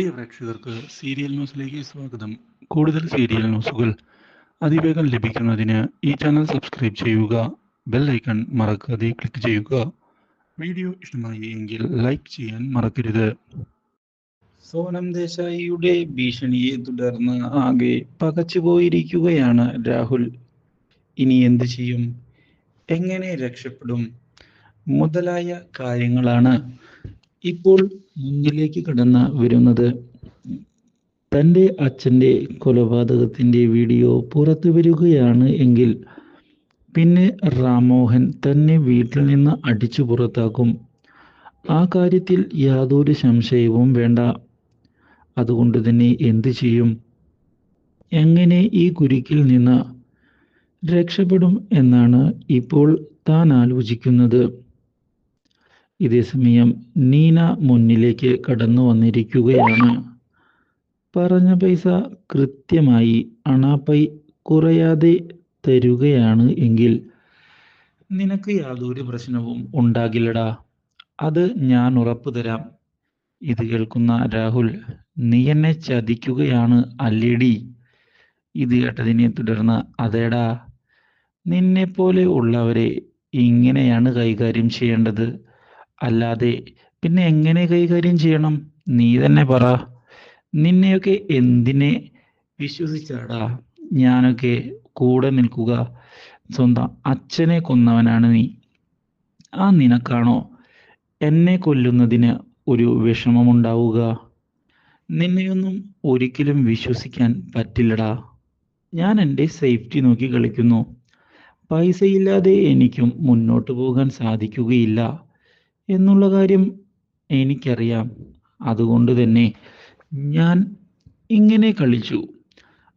പ്രിയ പ്രേക്ഷകർക്ക് സീരിയൽ ന്യൂസിലേക്ക് സ്വാഗതം. കൂടുതൽ സീരിയൽ ന്യൂസുകൾ അതിവേഗം ലഭിക്കുന്നതിന് ഈ ചാനൽ സബ്സ്ക്രൈബ് ചെയ്യുക ബെൽ ഐക്കൺ മറക്കാതെ ക്ലിക്ക് ചെയ്യുക. വീഡിയോ ഇഷ്ടമായി എങ്കിൽ ലൈക്ക് ചെയ്യാൻ മറക്കരുത്. സോനം ദേശായിയുടെ ഭീഷണിയെ തുടർന്ന് ആകെ പകച്ചുപോയിരിക്കുകയാണ് രാഹുൽ. ഇനി എന്ത് ചെയ്യും? എങ്ങനെ രക്ഷപ്പെടും? മുതലായ കാര്യങ്ങളാണ് ഇപ്പോൾ മുന്നിലേക്ക് കടന്ന് വരുന്നത് തന്റെ അച്ഛന്റെ കൊലപാതകത്തിന്റെ വീഡിയോ പുറത്തു വരികയാണ് എങ്കിൽ പിന്നെ റാമോഹൻ തന്നെ വീട്ടിൽ നിന്ന് അടിച്ചു പുറത്താക്കും. ആ കാര്യത്തിൽ യാതൊരു സംശയവും വേണ്ട. അതുകൊണ്ട് തന്നെ എന്തു ചെയ്യും? എങ്ങനെ ഈ കുരുക്കിൽ നിന്ന് രക്ഷപ്പെടും എന്നാണ് ഇപ്പോൾ താൻ ആലോചിക്കുന്നത്. ഇതേസമയം നീന മുന്നിലേക്ക് കടന്നു വന്നിരിക്കുകയാണ്. പറഞ്ഞ പൈസ കൃത്യമായി അണാപ്പൈ കുറയാതെ തരുകയാണ് എങ്കിൽ നിനക്ക് യാതൊരു പ്രശ്നവും ഉണ്ടാകില്ലടാ. അത് ഞാൻ ഉറപ്പു തരാം. ഇത് കേൾക്കുന്ന രാഹുൽ നീ എന്നെ ചതിക്കുകയാണ് അല്ലേടി? ഇത് കേട്ടതിനെ തുടർന്ന് അതേടാ നിന്നെ പോലെ ഉള്ളവരെ ഇങ്ങനെയാണ് കൈകാര്യം ചെയ്യേണ്ടത്. അല്ലാതെ പിന്നെ എങ്ങനെ കൈകാര്യം ചെയ്യണം? നീ തന്നെ പറ. നിന്നെയൊക്കെ എന്തിനെ വിശ്വസിച്ചാടാ? ഞാനൊക്കെ കൂടെ നിൽക്കുക. സ്വന്തം അച്ഛനെ കൊന്നവനാണ് നീ. ആ നിനക്കാണോ എന്നെ കൊല്ലുന്നതിന് ഒരു വിഷമമുണ്ടാവുക? നിന്നെയൊന്നും ഒരിക്കലും വിശ്വസിക്കാൻ പറ്റില്ലടാ. ഞാൻ എന്റെ സേഫ്റ്റി നോക്കി കളിക്കുന്നു. പൈസയില്ലാതെ എനിക്കും മുന്നോട്ട് പോകാൻ സാധിക്കുകയില്ല. എന്നുള്ള കാര്യം എനിക്കറിയാം. അതുകൊണ്ട് തന്നെ ഞാൻ ഇങ്ങനെ കളിച്ചു.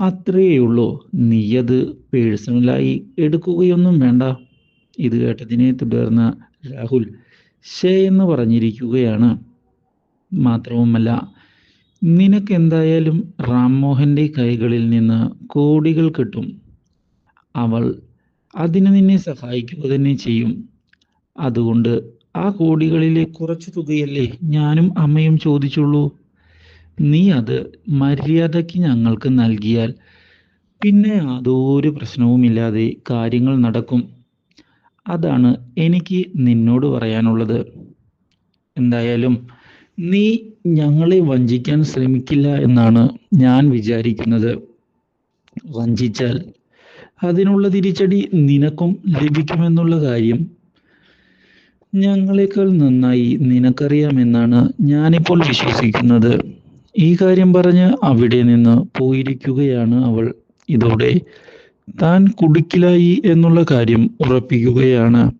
അത്രയേ ഉള്ളൂ. നീയത് പേഴ്സണലായി എടുക്കുകയൊന്നും വേണ്ട. ഇത് കേട്ടതിനെ തുടർന്ന് രാഹുൽ ഷേ എന്ന് പറഞ്ഞിരിക്കുകയാണ്. മാത്രവുമല്ല നിനക്കെന്തായാലും റാംമോഹന്റെ കൈകളിൽ നിന്ന് കോടികൾ കിട്ടും. അവൾ അതിന് നിന്നെ സഹായിക്കുക തന്നെ ചെയ്യും. അതുകൊണ്ട് ആ കോടികളിലെ കുറച്ചു തുകയല്ലേ ഞാനും അമ്മയും ചോദിച്ചുള്ളൂ. നീ അത് മര്യാദയ്ക്ക് ഞങ്ങൾക്ക് നൽകിയാൽ പിന്നെ യാതൊരു പ്രശ്നവുമില്ലാതെ കാര്യങ്ങൾ നടക്കും. അതാണ് എനിക്ക് നിന്നോട് പറയാനുള്ളത്. എന്തായാലും നീ ഞങ്ങളെ വഞ്ചിക്കാൻ ശ്രമിക്കില്ല എന്നാണ് ഞാൻ വിചാരിക്കുന്നത്. വഞ്ചിച്ചാൽ അതിനുള്ള തിരിച്ചടി നിനക്കും ലഭിക്കുമെന്നുള്ള കാര്യം ഞങ്ങളെക്കാൾ നന്നായി നിനക്കറിയാമെന്നാണ് ഞാനിപ്പോൾ വിശ്വസിക്കുന്നത്. ഈ കാര്യം പറഞ്ഞ് അവിടെ നിന്ന് പോയിരിക്കുകയാണ് അവൾ. ഇതോടെ താൻ കുടുക്കിലായി എന്നുള്ള കാര്യം ഉറപ്പിക്കുകയാണ്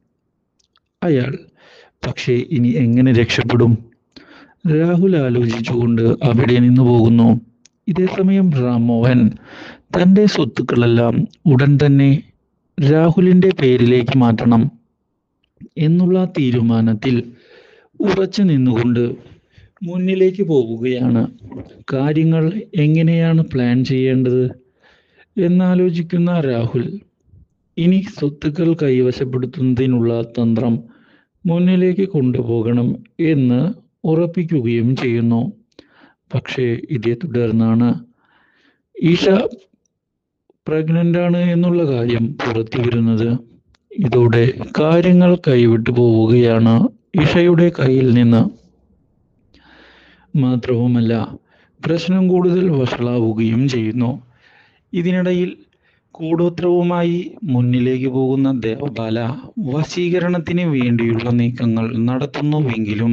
അയാൾ. പക്ഷേ ഇനി എങ്ങനെ രക്ഷപ്പെടും? രാഹുൽ ആലോചിച്ചുകൊണ്ട് അവിടെ നിന്ന് പോകുന്നു. ഇതേ സമയം രാമോഹൻ തന്റെ സ്വത്തുക്കളെല്ലാം ഉടൻ തന്നെ രാഹുലിന്റെ പേരിലേക്ക് മാറ്റണം. എന്നുള്ള തീരുമാനത്തിൽ ഉറച്ചു നിന്നുകൊണ്ട് മുന്നിലേക്ക് പോവുകയാണ് കാര്യങ്ങൾ എങ്ങനെയാണ് പ്ലാൻ ചെയ്യേണ്ടത് എന്നാലോചിക്കുന്ന രാഹുൽ ഇനി സ്വത്തുക്കൾ കൈവശപ്പെടുത്തുന്നതിനുള്ള തന്ത്രം മുന്നിലേക്ക് കൊണ്ടുപോകണം എന്ന് ഉറപ്പിക്കുകയും ചെയ്യുന്നു. പക്ഷേ ഇതേ തുടർന്നാണ് ഈഷ പ്രഗ്നന്റ് ആണ് എന്നുള്ള കാര്യം പുറത്തു വരുന്നത് ഇതോടെ കാര്യങ്ങൾ കൈവിട്ടു പോവുകയാണ് ഇഷയുടെ കയ്യിൽ നിന്ന്. മാത്രവുമല്ല പ്രശ്നം കൂടുതൽ വഷളാവുകയും ചെയ്യുന്നു. ഇതിനിടയിൽ കൂടോത്രവുമായി മുന്നിലേക്ക് പോകുന്ന ദേവബാല വശീകരണത്തിന് വേണ്ടിയുള്ള നീക്കങ്ങൾ നടത്തുന്നുവെങ്കിലും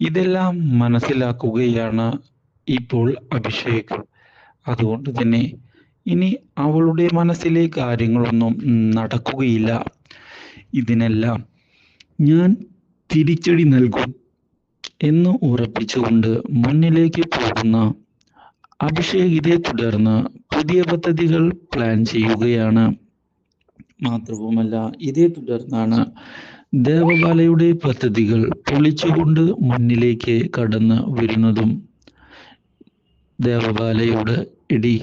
ഇതെല്ലാം മനസ്സിലാക്കുകയാണ് ഇപ്പോൾ അഭിഷേക്. അതുകൊണ്ട് തന്നെ ഇനി അവളുടെ മനസ്സിലെ കാര്യങ്ങളൊന്നും നടക്കുകയില്ല. ഇതിനെല്ലാം ഞാൻ തിരിച്ചടി നൽകും എന്ന് ഉറപ്പിച്ചുകൊണ്ട് മുന്നിലേക്ക് പോകുന്ന അഭിഷേക് ഇതേ തുടർന്ന് പുതിയ പദ്ധതികൾ പ്ലാൻ ചെയ്യുകയാണ്. മാത്രവുമല്ല ഇതേ തുടർന്നാണ് ദേവബാലയുടെ പദ്ധതികൾ പൊളിച്ചുകൊണ്ട് മുന്നിലേക്ക് കടന്നു വരുന്നതും. ദേവബാലയോട് ഇടി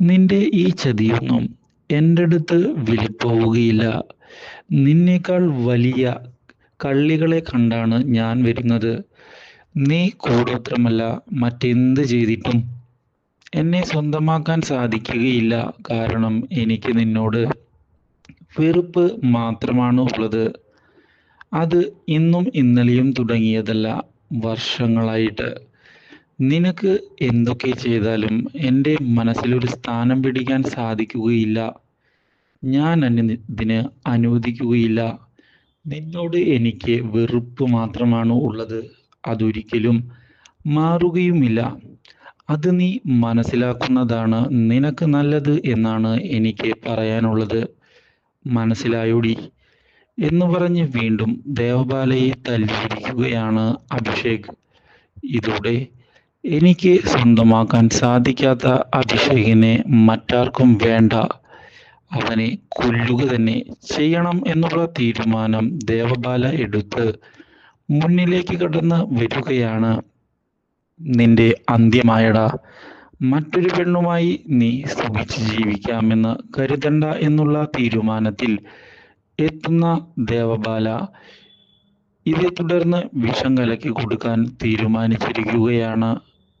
നിന്റെ ഈ ചതിയൊന്നും എന്റെ അടുത്ത് വിളിപ്പോവുകയില്ല. നിന്നേക്കാൾ വലിയ കള്ളികളെ കണ്ടാണ് ഞാൻ വരുന്നത്. നീ കൂടോത്രമല്ല മറ്റെന്ത് ചെയ്തിട്ടും എന്നെ സ്വന്തമാക്കാൻ സാധിക്കുകയില്ല. കാരണം എനിക്ക് നിന്നോട് വെറുപ്പ് മാത്രമാണ് ഉള്ളത്. അത് ഇന്നും ഇന്നലെയും തുടങ്ങിയതല്ല വർഷങ്ങളായിട്ട്. നിനക്ക് എന്തൊക്കെ ചെയ്താലും എന്റെ മനസ്സിലൊരു സ്ഥാനം പിടിക്കാൻ സാധിക്കുകയില്ല. ഞാൻ ഇതിന് അനുവദിക്കുകയില്ല. നിന്നോട് എനിക്ക് വെറുപ്പ് മാത്രമാണ് ഉള്ളത്. അതൊരിക്കലും മാറുകയുമില്ല. അത് നീ മനസ്സിലാക്കുന്നതാണ് നിനക്ക് നല്ലത് എന്നാണ് എനിക്ക് പറയാനുള്ളത്. മനസ്സിലായോടി. എന്ന് പറഞ്ഞ് വീണ്ടും ദേവബാലയെ തല്ലിയിരിക്കുകയാണ് അഭിഷേക്. ഇതോടെ എനിക്ക് സ്വന്തമാക്കാൻ സാധിക്കാത്ത അഭിഷേകിനെ മറ്റാർക്കും വേണ്ട. അവനെ കൊല്ലുക തന്നെ ചെയ്യണം എന്നുള്ള തീരുമാനം ദേവബാല എടുത്ത് മുന്നിലേക്ക് കടന്ന് വരികയാണ്. നിന്റെ അന്ത്യമായട. മറ്റൊരു പെണ്ണുമായി നീ സുഖിച്ച് ജീവിക്കാമെന്ന് കരുതണ്ട എന്നുള്ള തീരുമാനത്തിൽ എത്തുന്ന ദേവബാല ഇതേ തുടർന്ന് വിഷം കലക്കി കൊടുക്കാൻ തീരുമാനിച്ചിരിക്കുകയാണ്.